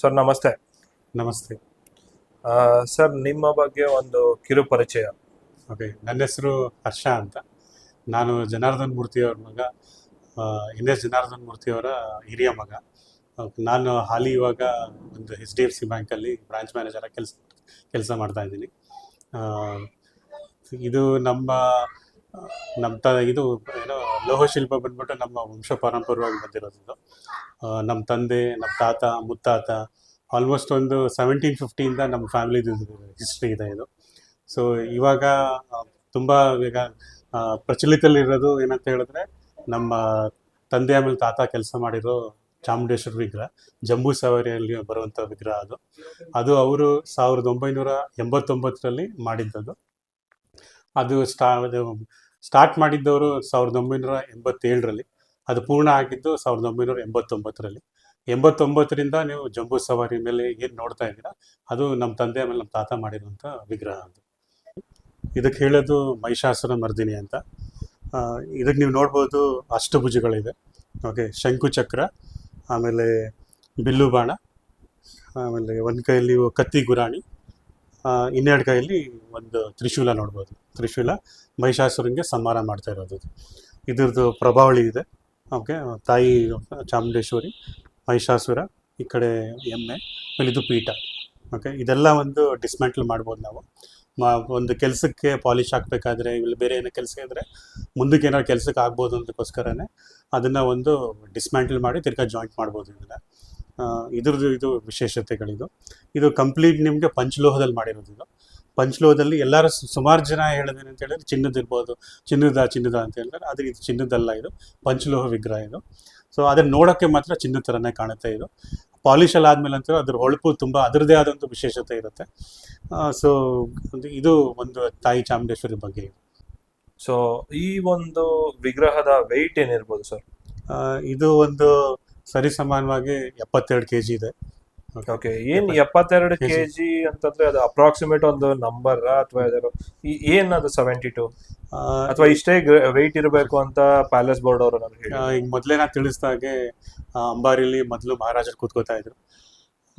Sir ನಮಸ್ತೆ. ನಮಸ್ತೆ. Sir ನಿಮ್ಮ ಬಗ್ಗೆ ಒಂದು ಕಿರು ಪರಿಚಯ. ಓಕೆ ನನ್ನ ಹೆಸರು ಹರ್ಷ ಅಂತ. ನಾನು ಜನಾರ್ದನ್ ಮೂರ್ತಿಯವರ ಮಗ ಎನ್ ಎಸ್ ಜನಾರ್ದನ್ ಮೂರ್ತಿಯವರ ಹಿರಿಯ ಮಗ. ನಾನು ಹಾಲಿ ಇವಾಗ ಒಂದು ಎಚ್ ಡಿ ಎಫ್ ಸಿ ಬ್ಯಾಂಕಲ್ಲಿ ಬ್ರಾಂಚ್ ಮ್ಯಾನೇಜರಾಗಿ ಕೆಲಸ ಕೆಲಸ ಮಾಡ್ತಾ ಇದ್ದೀನಿ. ಇದು ನಮ್ಮ ನಮ್ಮ ತ, ಇದು ಏನೋ ಲೋಹಶಿಲ್ಪ ಬಂದ್ಬಿಟ್ಟು ನಮ್ಮ ವಂಶ ಪಾರಂಪರ್ಯವಾಗಿ ಬಂದಿರೋದು. ನಮ್ಮ ತಂದೆ ನಮ್ಮ ತಾತ, ಮುತ್ತಾತ ಆಲ್ಮೋಸ್ಟ್ ಒಂದು ಸೆವೆಂಟೀನ್ ಫಿಫ್ಟಿಯಿಂದ ನಮ್ಮ ಫ್ಯಾಮಿಲಿದು ಹಿಸ್ಟ್ರಿ ಇದೆ ಇದು. ಸೊ ಇವಾಗ ತುಂಬ ಈಗ ಪ್ರಚಲಿತಲ್ಲಿರೋದು ಏನಂತ ಹೇಳಿದ್ರೆ ನಮ್ಮ ತಂದೆ ಆಮೇಲೆ ತಾತ ಕೆಲಸ ಮಾಡಿರೋ ಚಾಮುಂಡೇಶ್ವರಿ ವಿಗ್ರಹ, ಜಂಬೂ ಸವಾರಿಯಲ್ಲಿ ಬರುವಂಥ ವಿಗ್ರಹ ಅದು. ಅದು ಅವರು ಸಾವಿರದ ಒಂಬೈನೂರ ಎಂಬತ್ತೊಂಬತ್ತರಲ್ಲಿ ಮಾಡಿದ್ದದು ಅದು ಸ್ಟಾ ಸ್ಟಾರ್ಟ್ ಮಾಡಿದ್ದವರು ಸಾವಿರದ ಒಂಬೈನೂರ ಎಂಬತ್ತೇಳರಲ್ಲಿ, ಅದು ಪೂರ್ಣ ಆಗಿದ್ದು ಸಾವಿರದ ಒಂಬೈನೂರ ಎಂಬತ್ತೊಂಬತ್ತರಲ್ಲಿ. ಎಂಬತ್ತೊಂಬತ್ತರಿಂದ ನೀವು ಜಂಬೂ ಸವಾರಿ ಮೇಲೆ ಏನು ನೋಡ್ತಾ ಇದ್ದೀರಾ? ಅದು ನಮ್ಮ ತಂದೆ ಆಮೇಲೆ ನಮ್ಮ ತಾತ ಮಾಡಿರುವಂಥ ವಿಗ್ರಹ ಅದು. ಇದಕ್ಕೆ ಹೇಳೋದು ಮಹಿಷಾಸುರ ಮರ್ದಿನಿ ಅಂತ. ಇದಕ್ಕೆ ನೀವು ನೋಡ್ಬೋದು ಅಷ್ಟಭುಜಗಳಿದೆ ಓಕೆ ಶಂಕುಚಕ್ರ ಆಮೇಲೆ ಬಿಲ್ಲು ಬಾಣ, ಆಮೇಲೆ ಒಂದು ಕೈಯಲ್ಲಿ ಕತ್ತಿ ಗುರಾಣಿ ಇನ್ನೆರಡು ಕೈಯಲ್ಲಿ ಒಂದು ತ್ರಿಶೂಲ ನೋಡ್ಬೋದು. ತ್ರಿಶೂಲ ಮಹಿಷಾಸುರಂಗೆ ಸಂಹಾರ ಮಾಡ್ತಾ ಇರೋದು ಇದರದ್ದು ಪ್ರಭಾವಳಿ ಇದೆ. ಓಕೆ, ತಾಯಿ ಚಾಮುಂಡೇಶ್ವರಿ, ಮಹಿಷಾಸುರ, ಈ ಕಡೆ ಎಮ್ಮೆ ಇದು ಪೀಠ. ಓಕೆ, ಇದೆಲ್ಲ ಒಂದು ಡಿಸ್ಮ್ಯಾಂಟಲ್ ಮಾಡ್ಬೋದು ನಾವು. ಮಾ, ಒಂದು ಕೆಲಸಕ್ಕೆ ಪಾಲಿಶ್ ಹಾಕಬೇಕಾದ್ರೆ, ಇಲ್ಲಿ ಬೇರೆ ಏನೋ ಕೆಲಸ ಇದ್ದರೆ ಮುಂದಕ್ಕೆ ಏನಾದ್ರು ಕೆಲಸಕ್ಕೆ ಆಗ್ಬೋದು ಅನ್ನೋದಕ್ಕೋಸ್ಕರನೇ ಅದನ್ನು ಒಂದು ಡಿಸ್ಮ್ಯಾಂಟಲ್ ಮಾಡಿ ತಿರ್ಗಾ ಜಾಯಿಂಟ್ ಮಾಡ್ಬೋದು ಇದನ್ನು. ಇದ್ರದ್ದು ಇದು ವಿಶೇಷತೆಗಳಿದು. ಇದು ಕಂಪ್ಲೀಟ್ ನಿಮಗೆ ಪಂಚಲೋಹದಲ್ಲಿ ಮಾಡಿರೋದು ಇದು. ಪಂಚಲೋಹದಲ್ಲಿ ಎಲ್ಲರೂ ಸುಮಾರು ಜನ ಹೇಳೋದೇನು ಅಂತ ಹೇಳಿದ್ರೆ ಚಿನ್ನದ ಇರ್ಬೋದು ಚಿನ್ನದ ಚಿನ್ನದ ಅಂತ ಹೇಳ್ತಾರೆ ಆದರೆ ಇದು ಚಿನ್ನದಲ್ಲ ಇದು ಪಂಚಲೋಹ ವಿಗ್ರಹ ಇದು. ಸೊ ಅದನ್ನು ನೋಡೋಕ್ಕೆ ಮಾತ್ರ ಚಿನ್ನದ ಥರನೇ ಕಾಣುತ್ತೆ ಇದು. ಪಾಲಿಶ್ ಎಲ್ಲ ಆದಮೇಲೆ ಅಂತ ಅದ್ರ ಹೊಳಪು ತುಂಬ ಅದರದೇ ಆದಂಥ ವಿಶೇಷತೆ ಇರುತ್ತೆ. ಸೊ ಇದು ಒಂದು ತಾಯಿ ಚಾಮುಂಡೇಶ್ವರಿ ಬಗ್ಗೆ ಸೊ ಈ ಒಂದು ವಿಗ್ರಹದ ವೆಯ್ಟ್ ಏನಿರ್ಬೋದು ಸರ್ ಇದು ಒಂದು ಸರಿಸಮಾನವಾಗಿ ಎಪ್ಪತ್ತೆರಡು ಕೆ ಜಿ ಇದೆ ಓಕೆ ಏನ್ ಎಪ್ಪತ್ತೆರಡು. ಕೆ ಜಿ ಅಂತಂದ್ರೆ ಅದು ಅಪ್ರಾಕ್ಸಿಮೇಟ್ ಒಂದು ನಂಬರ್ ಅಥವಾ ಯಾವ್ದಾದ್ರು ಈ- ಏನ್ ಅದು ಸೆವೆಂಟಿ ಟು ಅಥವಾ ಇಷ್ಟೇ ವೆಯ್ಟ್ ಇರಬೇಕು ಅಂತ ಪ್ಯಾಲೇಸ್ ಬೋರ್ಡ್ ಅವರು ನನಗೆ ಈಗ ಮೊದಲೇ ನಾನು ತಿಳಿಸ್ದಾಗೆ ಅಂಬಾರಿಲಿ ಮೊದಲು ಮಹಾರಾಜರು ಕೂತ್ಕೋತಾ ಇದ್ರು.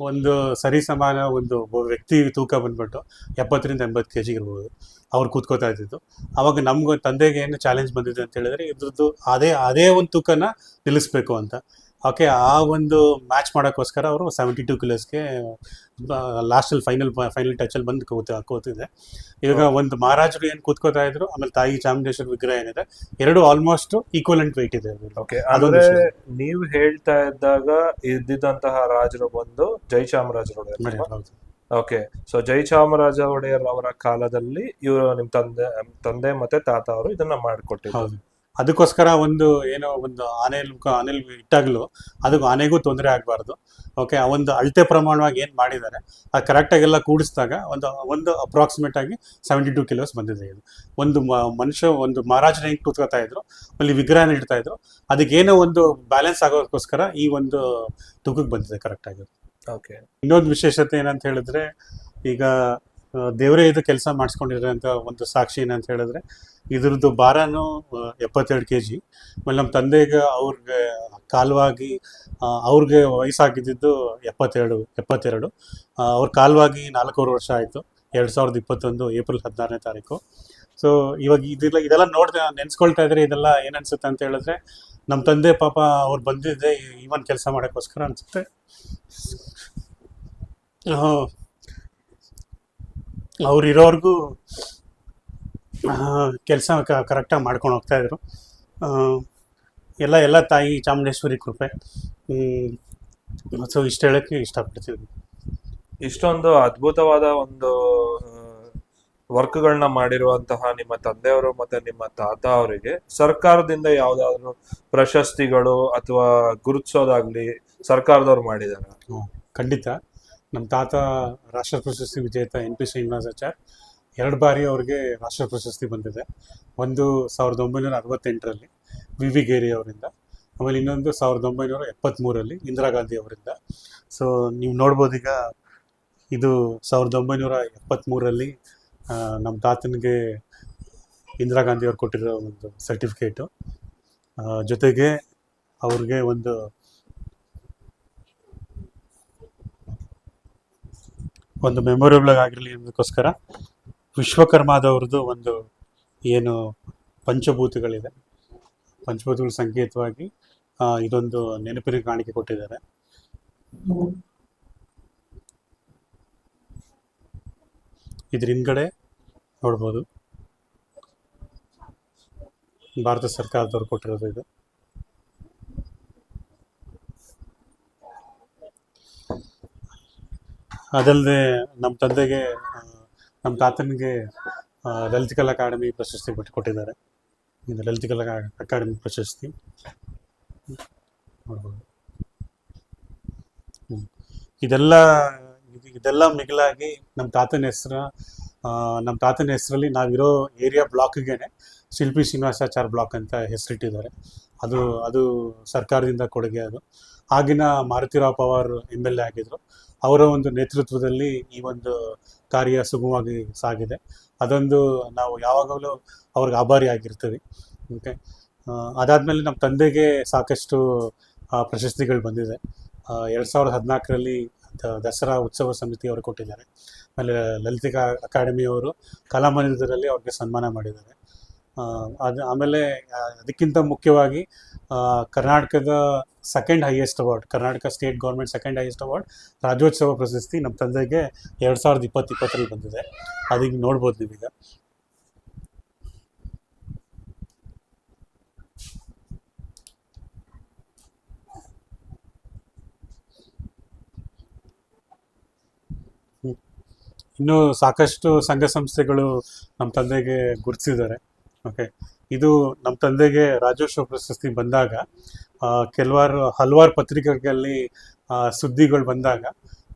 ಒಂದು ಸರಿ ಸಮಾನ ಒಂದು ವ್ಯಕ್ತಿ ತೂಕ ಬಂದ್ಬಿಟ್ಟು ಎಪ್ಪತ್ತರಿಂದ ಎಂಬತ್ತು ಕೆ ಜಿ ಇರ್ಬೋದು. ಅವ್ರು ಕೂತ್ಕೋತಾ ಇದ್ದಿದ್ದು. ಅವಾಗ ನಮ್ಗೆ ತಂದೆಗೆ ಏನು ಚಾಲೆಂಜ್ ಬಂದಿದೆ ಅಂತ ಹೇಳಿದ್ರೆ ಇದ್ರದ್ದು ಅದೇ ಅದೇ ಒಂದು ತೂಕನ ನಿಲ್ಲಿಸ್ಬೇಕು ಅಂತ. ಓಕೆ ಆ ಒಂದು ಮ್ಯಾಚ್ ಮಾಡೋಕ್ಕೋಸ್ಕರ ಅವರು ಸೆವೆಂಟಿ ಟು ಕಿಲೋಸ್ಗೆ ಲಾಸ್ಟಲ್ಲಿ ಫೈನಲ್ ಫೈನಲ್ ಟಚಲ್ಲಿ ಬಂದು ಕೂತ ಕೂತಿದೆ. ಇವಾಗ ಒಂದು ಮಹಾರಾಜರು ಏನು ಕೂತ್ಕೋತಾ ಇದ್ರು ಆಮೇಲೆ ತಾಯಿ ಚಾಮುಂಡೇಶ್ವರಿ ವಿಗ್ರಹ ಏನಿದೆ ಎರಡು ಆಲ್ಮೋಸ್ಟ್ ಈಕ್ವಲೆಂಟ್ ವೆಯ್ಟ್ ಇದೆ ಓಕೆ ಅದೊಂದು ನೀವು ಹೇಳ್ತಾ ಇದ್ದಾಗ ಇದ್ದಿದ್ದಂತಹ ರಾಜರು ಬಂದು ಜಯಚಾಮರಾಜ ಒಡೆಯರ್ ಹೌದು. ಓಕೆ ಸೊ ಜೈ ಚಾಮರಾಜ ಒಡೆಯರ್ ಅವರ ಕಾಲದಲ್ಲಿ ಇವರು ನಿಮ್ಮ ತಂದೆ ತಂದೆ ಮತ್ತೆ ತಾತ ಅವರು ಇದನ್ನ ಮಾಡಿಕೊಟ್ಟಿದ್ದಾರೆ ಅದಕ್ಕೋಸ್ಕರ ಒಂದು ಏನೋ ಒಂದು ಆನೆ ಆನೆಲ್ ಇಟ್ಟಾಗಲೂ ಅದಕ್ಕೆ ಆನೆಗೂ ತೊಂದರೆ ಆಗಬಾರ್ದು. ಓಕೆ ಆ ಒಂದು ಅಳತೆ ಪ್ರಮಾಣವಾಗಿ ಏನು ಮಾಡಿದ್ದಾರೆ ಅದು ಕರೆಕ್ಟಾಗೆಲ್ಲ ಕೂಡಿಸಿದಾಗ ಒಂದು ಒಂದು ಅಪ್ರಾಕ್ಸಿಮೇಟ್ ಆಗಿ ಸೆವೆಂಟಿ ಟು ಕಿಲೋಸ್ ಬಂದಿದೆ ಇದು. ಒಂದು ಮ- ಮನುಷ್ಯ ಒಂದು ಮಹಾರಾಜನ ಹೆಂಗೆ ಕೂತ್ಕೋತಾ ಇದ್ರು ಅಲ್ಲಿ ವಿಗ್ರಹನ ಇಡ್ತಾ ಇದ್ರು ಅದಕ್ಕೆ ಏನೋ ಒಂದು ಬ್ಯಾಲೆನ್ಸ್ ಆಗೋದಕ್ಕೋಸ್ಕರ ಈ ಒಂದು ತೂಕಕ್ಕೆ ಬಂದಿದೆ ಕರೆಕ್ಟಾಗಿ ಓಕೆ ಇನ್ನೊಂದು ವಿಶೇಷತೆ ಏನಂತ ಹೇಳಿದ್ರೆ ಈಗ ಆ, ದೇವರೇ ಇದು ಕೆಲಸ ಮಾಡಿಸ್ಕೊಂಡಿರೋಂಥ ಒಂದು ಸಾಕ್ಷಿ ಏನಂತ ಹೇಳಿದ್ರೆ, ಇದ್ರದ್ದು ಭಾರನೂ ಎಪ್ಪತ್ತೆರಡು ಕೆ ಜಿ ಆಮೇಲೆ ನಮ್ಮ ತಂದೆಗೆ ಅವ್ರಿಗೆ ಕಾಲವಾಗಿ ಅವ್ರಿಗೆ ವಯಸ್ಸಾಗಿದ್ದಿದ್ದು ಎಪ್ಪತ್ತೆರಡು ಎಪ್ಪತ್ತೆರಡು. ಅವ್ರ ಕಾಲವಾಗಿ ನಾಲ್ಕೂವರೆ ವರ್ಷ ಆಯಿತು, ಎರಡು ಸಾವಿರದ ಇಪ್ಪತ್ತೊಂದು ಏಪ್ರಿಲ್ ಹದಿನಾರನೇ ತಾರೀಕು. ಸೊ ಇವಾಗ ಇದೆಲ್ಲ ಇದೆಲ್ಲ ನೋಡ್ದೆ, ನೆನೆಸ್ಕೊಳ್ತಾ ಇದ್ರೆ ಇದೆಲ್ಲ ಏನನ್ಸುತ್ತೆ ಅಂತ ಹೇಳಿದ್ರೆ, ನಮ್ಮ ತಂದೆ ಪಾಪ ಅವ್ರು ಬಂದಿದ್ದೆ ಇವನ್ ಕೆಲಸ ಮಾಡೋಕ್ಕೋಸ್ಕರ ಅನ್ಸುತ್ತೆ. ಅವ್ರು ಇರೋರ್ಗೂ ಕೆಲಸ ಕರೆಕ್ಟಾಗಿ ಮಾಡ್ಕೊಂಡು ಹೋಗ್ತಾ ಇದ್ರು. ಎಲ್ಲ ಎಲ್ಲ ತಾಯಿ ಚಾಮುಂಡೇಶ್ವರಿ ಕೃಪೆ. ಸೊ ಇಷ್ಟು ಹೇಳೋಕ್ಕೆ ಇಷ್ಟಪಡ್ತೀವಿ ಇಷ್ಟೊಂದು ಅದ್ಭುತವಾದ ಒಂದು ವರ್ಕ್ಗಳನ್ನ ಮಾಡಿರುವಂತಹ ನಿಮ್ಮ ತಂದೆಯವರು ಮತ್ತೆ ನಿಮ್ಮ ತಾತ ಅವರಿಗೆ ಸರ್ಕಾರದಿಂದ ಯಾವ್ದಾದ್ರು ಪ್ರಶಸ್ತಿಗಳು ಅಥವಾ ಗುರುತಿಸೋದಾಗ್ಲಿ ಸರ್ಕಾರದವ್ರು ಮಾಡಿದಾರ? ಖಂಡಿತ. ನಮ್ಮ ತಾತ ರಾಷ್ಟ್ರ ಪ್ರಶಸ್ತಿ ವಿಜೇತ ಎನ್ ಪಿ ಶ್ರೀನಿವಾಸಾಚಾರ್ ಎರಡು ಬಾರಿ ಅವ್ರಿಗೆ ರಾಷ್ಟ್ರ ಪ್ರಶಸ್ತಿ ಬಂದಿದೆ. ಒಂದು ಸಾವಿರದ ಒಂಬೈನೂರ ಅರವತ್ತೆಂಟರಲ್ಲಿ ವಿ ವಿ ಗೇರಿ ಅವರಿಂದ, ಆಮೇಲೆ ಇನ್ನೊಂದು ಸಾವಿರದ ಒಂಬೈನೂರ ಎಪ್ಪತ್ತ್ಮೂರಲ್ಲಿ ಇಂದಿರಾ ಗಾಂಧಿ ಅವರಿಂದ. ಸೊ ನೀವು ನೋಡ್ಬೋದು ಈಗ ಇದು ಸಾವಿರದ ಒಂಬೈನೂರ ಎಪ್ಪತ್ತ್ಮೂರಲ್ಲಿ ನಮ್ಮ ತಾತನಿಗೆ ಇಂದಿರಾ ಗಾಂಧಿ ಅವ್ರು ಕೊಟ್ಟಿರೋ ಒಂದು ಸರ್ಟಿಫಿಕೇಟು ಜೊತೆಗೆ ಅವ್ರಿಗೆ ಒಂದು ಒಂದು ಮೆಮೊರೇಬಲ್ ಆಗಿರಲಿ ಅನ್ನೋದಕ್ಕೋಸ್ಕರ ವಿಶ್ವಕರ್ಮಾದವ್ರದ್ದು ಒಂದು ಏನು ಪಂಚಭೂತಗಳಿದೆ. ಪಂಚಭೂತಗಳ ಸಂಕೇತವಾಗಿ ಇದೊಂದು ನೆನಪಿನ ಕಾಣಿಕೆ ಕೊಟ್ಟಿದ್ದಾರೆ. ಇದ್ರ ಹಿಂದ್ಗಡೆ ನೋಡ್ಬೋದು. ಭಾರತ ಸರ್ಕಾರದವ್ರು ಕೊಟ್ಟಿರೋದು ಇದು. ಅದಲ್ಲದೆ ನಮ್ಮ ತಂದೆಗೆ ನಮ್ಮ ತಾತನಿಗೆ ಲಲಿತ ಕಲಾ ಅಕಾಡೆಮಿ ಪ್ರಶಸ್ತಿ ಬಿಟ್ಟು ಕೊಟ್ಟಿದ್ದಾರೆ. ಇದು ಲಲಿತ ಕಲಾ ಅಕಾಡೆಮಿ ಪ್ರಶಸ್ತಿ. ನೋಡ್ಬೋದು. ಇದೆಲ್ಲ ಇದೆಲ್ಲ ಮಿಗಿಲಾಗಿ ನಮ್ಮ ತಾತನ ಹೆಸರ ನಮ್ಮ ತಾತನ ಹೆಸರಲ್ಲಿ ನಾವಿರೋ ಏರಿಯಾ ಬ್ಲಾಕ್ಗೇನೆ ಶಿಲ್ಪಿ ಶ್ರೀನಿವಾಸಾಚಾರ್ ಬ್ಲಾಕ್ ಅಂತ ಹೆಸರಿಟ್ಟಿದ್ದಾರೆ. ಅದು ಅದು ಸರ್ಕಾರದಿಂದ ಕೊಡುಗೆ ಅದು. ಆಗಿನ Marutirao Pawar M L A ಆಗಿದ್ರು. ಅವರ ಒಂದು ನೇತೃತ್ವದಲ್ಲಿ ಈ ಒಂದು ಕಾರ್ಯ ಸುಗಮವಾಗಿ ಸಾಗಿದೆ. ಅದೊಂದು ನಾವು ಯಾವಾಗಲೂ ಅವ್ರಿಗೆ ಆಭಾರಿ ಆಗಿರ್ತೀವಿ. ಓಕೆ. ಅದಾದಮೇಲೆ ನಮ್ಮ ತಂದೆಗೆ ಸಾಕಷ್ಟು ಪ್ರಶಸ್ತಿಗಳು ಬಂದಿದೆ. ಎರಡು ಸಾವಿರದ ಹದಿನಾಲ್ಕರಲ್ಲಿ ದಸರಾ ಉತ್ಸವ ಸಮಿತಿ ಅವರು ಕೊಟ್ಟಿದ್ದಾರೆ. ಆಮೇಲೆ ಲಲಿತಿಕಾ ಅಕಾಡೆಮಿಯವರು ಕಲಾಮಂದಿರದಲ್ಲಿ ಅವ್ರಿಗೆ ಸನ್ಮಾನ ಮಾಡಿದ್ದಾರೆ. ಅದು ಆಮೇಲೆ ಅದಕ್ಕಿಂತ ಮುಖ್ಯವಾಗಿ ಕರ್ನಾಟಕದ second highest award Karnataka state government second highest award Rajyotsava ಪ್ರಶಸ್ತಿ ನಮ್ಮ ತಂದೆಗೆ ಎರಡು ಸಾವಿರದ ಇಪ್ಪತ್ತು ಇಪ್ಪತ್ತರಲ್ಲಿ ಬಂದಿದೆ. ಅದೀಗ ನೋಡ್ಬೋದು ನೀವೀಗ. ಇನ್ನೂ ಸಾಕಷ್ಟು ಸಂಘ ಸಂಸ್ಥೆಗಳು ನಮ್ಮ ತಂದೆಗೆ ಗುರುತಿಸಿದ್ದಾರೆ. ಓಕೆ ಇದು ನಮ್ಮ ತಂದೆಗೆ ರಾಜ್ಯೋತ್ಸವ ಪ್ರಶಸ್ತಿ ಬಂದಾಗ ಕೆಲವಾರು ಹಲವಾರು ಪತ್ರಿಕೆಗಳಲ್ಲಿ ಸುದ್ದಿಗಳು ಬಂದಾಗ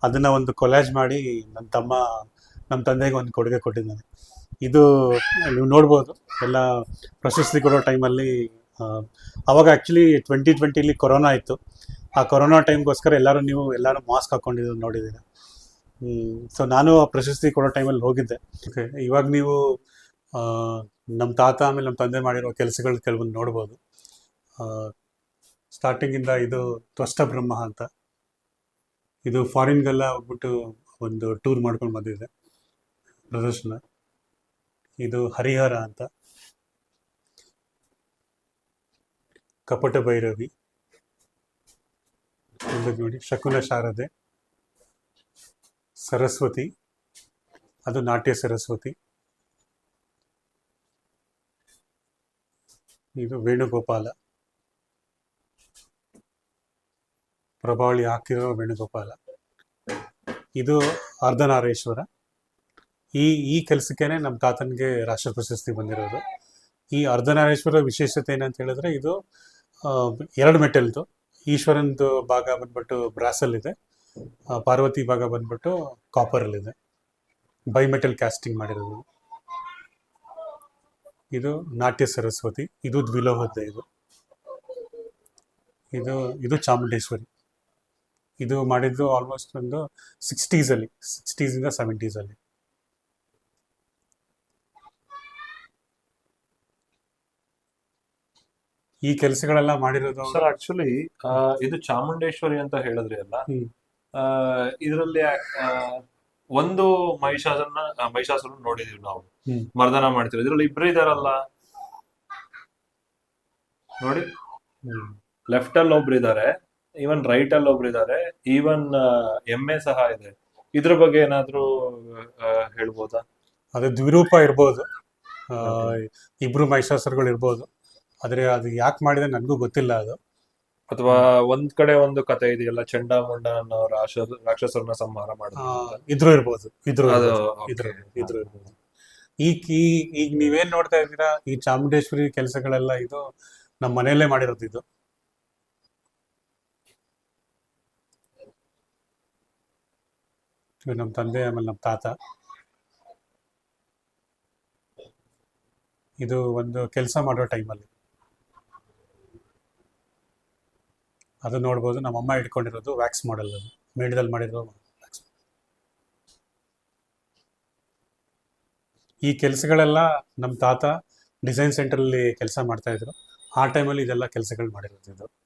ಅದನ್ನು ಒಂದು ಕೊಲಾಜ್ ಮಾಡಿ ನನ್ನ ತಮ್ಮ ನಮ್ಮ ತಂದೆಗೆ ಒಂದು ಕೊಡುಗೆ ಕೊಟ್ಟಿದ್ದಾನೆ. ಇದು ನೀವು ನೋಡ್ಬೋದು ಎಲ್ಲ ಪ್ರಶಸ್ತಿ ಕೊಡೋ ಟೈಮಲ್ಲಿ ಅವಾಗ ಆ್ಯಕ್ಚುಲಿ ಟ್ವೆಂಟಿ ಟ್ವೆಂಟಿಲಿ ಕೊರೋನಾ ಇತ್ತು. ಆ ಕೊರೋನಾ ಟೈಮ್ಗೋಸ್ಕರ ಎಲ್ಲರೂ ನೀವು ಎಲ್ಲರೂ ಮಾಸ್ಕ್ ಹಾಕ್ಕೊಂಡಿದ್ದು ನೋಡಿದ್ದೀರ. ಸೊ ನಾನು ಆ ಪ್ರಶಸ್ತಿ ಕೊಡೋ ಟೈಮಲ್ಲಿ ಹೋಗಿದ್ದೆ. ಓಕೆ ಇವಾಗ ನೀವು ನಮ್ಮ ತಾತ ಆಮೇಲೆ ನಮ್ಮ ತಂದೆ ಮಾಡಿರೋ ಕೆಲಸಗಳು ಕೆಲವೊಂದು ನೋಡ್ಬೋದು. ಸ್ಟಾರ್ಟಿಂಗಿಂದ ಇದು ತ್ವಷ್ಟ ಬ್ರಹ್ಮ ಅಂತ. ಇದು ಫಾರಿನ್ಗೆಲ್ಲ ಹೋಗ್ಬಿಟ್ಟು ಒಂದು ಟೂರ್ ಮಾಡ್ಕೊಂಡು ಬಂದಿದೆ. ಪ್ರದರ್ಶನ. ಇದು ಹರಿಹರ ಅಂತ. ಕಪಟ ಭೈರವಿ. ನೋಡಿ, ಶಕುನ ಶಾರದೆ. ಸರಸ್ವತಿ. ಅದು ನಾಟ್ಯ ಸರಸ್ವತಿ. ಇದು ವೇಣುಗೋಪಾಲ. ಪ್ರಭಾವಳಿ ಹಾಕಿರೋ ವೇಣುಗೋಪಾಲ. ಇದು ಅರ್ಧನಾರೇಶ್ವರ. ಈ ಈ ಕೆಲಸಕ್ಕೇನೆ ನಮ್ಮ ತಾತನಿಗೆ ರಾಷ್ಟ್ರ ಪ್ರಶಸ್ತಿ ಬಂದಿರೋದು. ಈ ಅರ್ಧನಾರೇಶ್ವರ ವಿಶೇಷತೆ ಏನಂತ ಹೇಳಿದ್ರೆ ಇದು ಎರಡು ಮೆಟಲ್ದು ಈಶ್ವರನ್ದು ಭಾಗ ಬಂದ್ಬಿಟ್ಟು ಬ್ರಾಸಲ್ ಇದೆ ಪಾರ್ವತಿ ಭಾಗ ಬಂದ್ಬಿಟ್ಟು ಕಾಪರಲ್ಲಿದೆ ಬೈಮೆಟಲ್ ಕ್ಯಾಸ್ಟಿಂಗ್ ಮಾಡಿರೋದು. ಇದು ನಾಟ್ಯ ಸರಸ್ವತಿ ಇದು ದ್ವಿಲೋಹದ ಇದು. ಇದು ಇದು ಚಾಮುಂಡೇಶ್ವರಿ. ಇದು ಮಾಡಿದ್ದು ಆಲ್ಮೋಸ್ಟ್ ಒಂದು ಸಿಕ್ಸ್ಟೀಸಲ್ಲಿ ಸಿಕ್ಸ್ಟೀಸಿಂದ ಸೆವೆಂಟೀಸಲ್ಲಿ ಈ ಕೆಲಸಗಳೆಲ್ಲ ಮಾಡಿರೋದು ಸರ್ ಆಕ್ಚುಲಿ ಇದು ಚಾಮುಂಡೇಶ್ವರಿ ಅಂತ ಹೇಳಿದ್ರಿ ಅಲ್ಲ. ಇದರಲ್ಲಿ ಒಂದು ಮಹಿಷಾಸನ ಮಹಿಷಾಸುರ ನೋಡಿದೀವಿ ನಾವು. ಮರ್ದನ ಮಾಡ್ತೀವಿ. ಇದ್ರಲ್ಲಿ ಇಬ್ರು ಇದಾರಲ್ಲ? ನೋಡಿ. ಲೆಫ್ಟ್ ಅಲ್ಲಿ ಒಬ್ರು ಇದಾರೆ. ಈವನ್ ರೈಟ್ ಅಲ್ಲಿ ಒಬ್ರು ಇದಾರೆ. ಈವನ್ ಎಮ್ಮೆ ಸಹ ಇದೆ. ಇದ್ರ ಬಗ್ಗೆ ಏನಾದ್ರೂ ಹೇಳ್ಬೋದಾ? ಅದೇ ದ್ವಿರೂಪ ಇರ್ಬೋದು. ಇಬ್ರು ಮಹಿಷಾಸುರಗಳು ಇರ್ಬೋದು ಆದ್ರೆ ಅದು ಯಾಕೆ ಮಾಡಿದೆ ನನಗೂ ಗೊತ್ತಿಲ್ಲ ಅದು. ಅಥವಾ ಒಂದ್ ಕಡೆ ಒಂದು ಕತೆ ಇದೆಯಲ್ಲ ಚಂಡಾಮುಂಡ ಅನ್ನೋ ರಾಕ್ಷಸ ರಾಕ್ಷಸರನ್ನ ಸಂಹಾರ ಮಾಡಿದ್ರು ಇದ್ರು ಇರ್ಬೋದು ಇದ್ರು. ಇದ್ರು. ಇದ್ರು ಇರ್ಬೋದು. ಈಗ ಈ ಈಗ ನೀವೇನ್ ನೋಡ್ತಾ ಇದ್ದೀರಾ ಈ ಚಾಮುಂಡೇಶ್ವರಿ ಕೆಲಸಗಳೆಲ್ಲ ಇದು ನಮ್ಮ ಮನೆಯಲ್ಲೇ ಮಾಡಿರೋದು ಇದು. ನಮ್ಮ ತಂದೆ ಆಮೇಲೆ ನಮ್ಮ ತಾತ. ಇದು ಒಂದು ಕೆಲಸ ಮಾಡೋ ಟೈಮಲ್ಲಿ. ಅದು ನೋಡ್ಬೋದು. ನಮ್ಮಮ್ಮ ಇಟ್ಕೊಂಡಿರೋದು ವ್ಯಾಕ್ಸ್ ಮಾಡಲ್ ಅದು. ಮೇಡದಲ್ಲಿ ಮಾಡಿರೋ ವ್ಯಾಕ್ಸ್ ಈ ಕೆಲಸಗಳೆಲ್ಲ ನಮ್ಮ ತಾತ ಡಿಸೈನ್ ಸೆಂಟರ್ ಅಲ್ಲಿ ಕೆಲಸ ಮಾಡ್ತಾ ಇದ್ರು. ಆ ಟೈಮಲ್ಲಿ ಇದೆಲ್ಲ ಕೆಲಸಗಳು ಮಾಡಿರೋದು